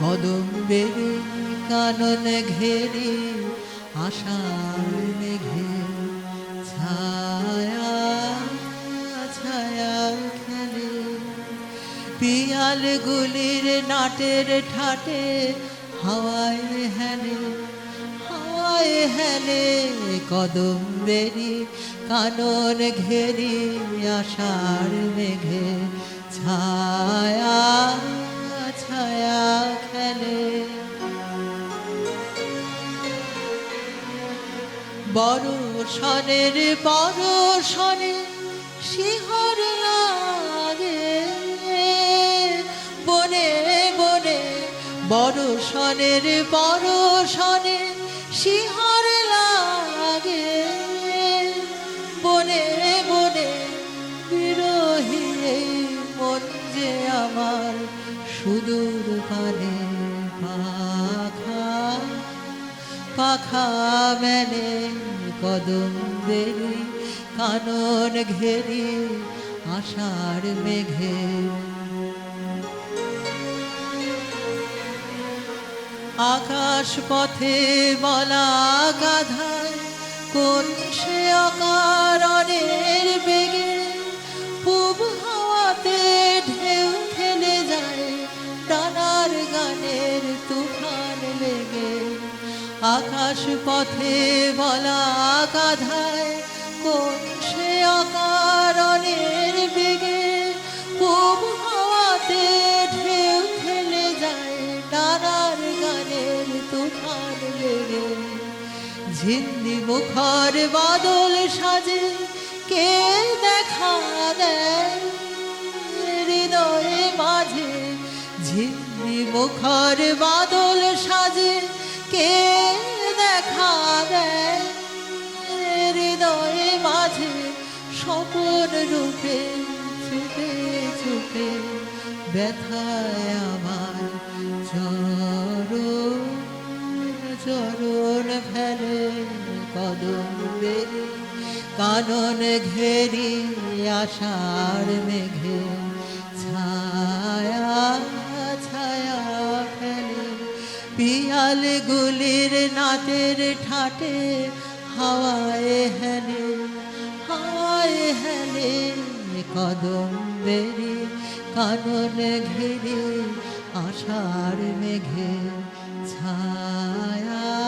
কদম্বের কানন ঘেরে আশার মেঘে ছায়া ছায়া খেলে পিয়াল গুলির নাটের ঠাটে হাওয়ায় হেলে হাওয়ায় হেলে কদম বেরি কানন ঘেরি, আষাঢ় মেঘে ছায়া বড় সনের বড় সনে শিহর লাগে। বনে বনে বড় সনের বড় সনে শিহর লাগে। বনে বনে বিরোহী মন যে আমার সুদূর পানে পাখা মেলে কদম দেরি, কানন ঘেরি আষাঢ় মেঘে। আকাশ পথে বলা গাধায়, কোন সে অকারণের আকাশ পথে বলা গাধায় কোন সে অকারণের বেগে পূব হাওয়াতে ঢেউ খেলে যায় ডানার গানের তুফান লেগে ঝিন্দি মুখর বাদল সাজে, কে দেখা দেয়? হৃদয়ে মাঝে ঝিন্দি মুখর বাদল সাজে স্বপন রূপে চুপে চুপে ব্যথায় আমার চরণ চরণ ফেলে কদম। কানন ঘেরি আষাঢ় মেঘে, ছায়া ছায়া ফেলে। পিয়াল গুলির নাটের ঠাটে হাওয়ায় হাওয়ায় হেলে কদম বেরি কানন ঘিরে আষাঢ় মেঘে ছায়া।